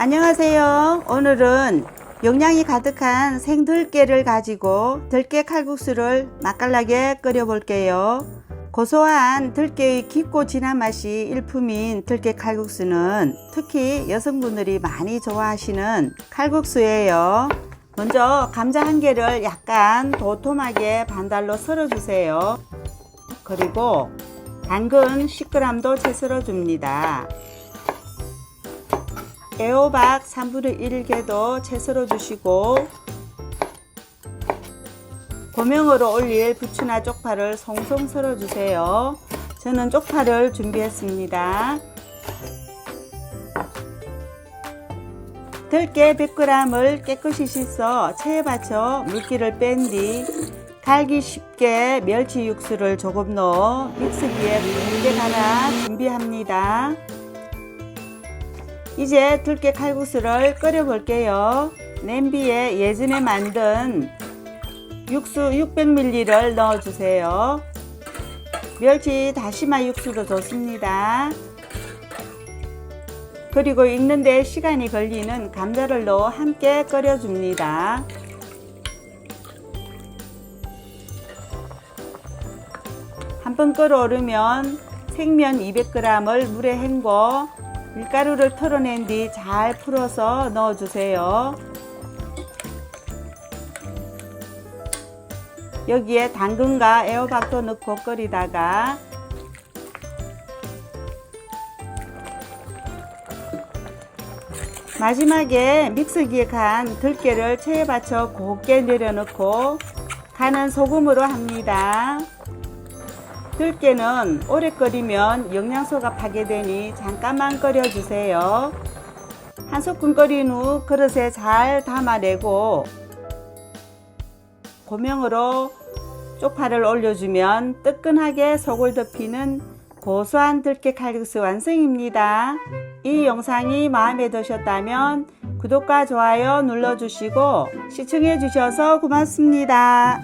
안녕하세요. 오늘은 영양이 가득한 생들깨를 가지고 들깨 칼국수를 맛깔나게 끓여 볼게요. 고소한 들깨의 깊고 진한 맛이 일품인 들깨 칼국수는 특히 여성분들이 많이 좋아하시는 칼국수예요. 먼저 감자 한 개를 약간 도톰하게 반달로 썰어 주세요. 그리고 당근 10g도 채 썰어 줍니다. 애호박 3분의 1개도 채 썰어 주시고 고명으로 올릴 부추나 쪽파를 송송 썰어 주세요. 저는 쪽파를 준비했습니다. 들깨 100g을 깨끗이 씻어 체에 받쳐 물기를 뺀 뒤 갈기 쉽게 멸치 육수를 조금 넣어 믹스기에 굵게 갈아 준비합니다. 이제 들깨 칼국수를 끓여 볼게요. 냄비에 예전에 만든 육수 600ml를 넣어 주세요. 멸치 다시마 육수도 좋습니다. 그리고 익는데 시간이 걸리는 감자를 넣어 함께 끓여 줍니다. 한 번 끓어오르면 생면 200g을 물에 헹궈 밀가루를 털어낸 뒤 잘 풀어서 넣어주세요. 여기에 당근과 애호박도 넣고 끓이다가 마지막에 믹서기에 간 들깨를 체에 받쳐 곱게 내려놓고 간은 소금으로 합니다. 들깨는 오래 끓이면 영양소가 파괴되니 잠깐만 끓여주세요. 한 소끔 끓인 후 그릇에 잘 담아내고 고명으로 쪽파를 올려주면 뜨끈하게 속을 덮이는 고소한 들깨 칼국수 완성입니다. 이 영상이 마음에 드셨다면 구독과 좋아요 눌러주시고 시청해 주셔서 고맙습니다.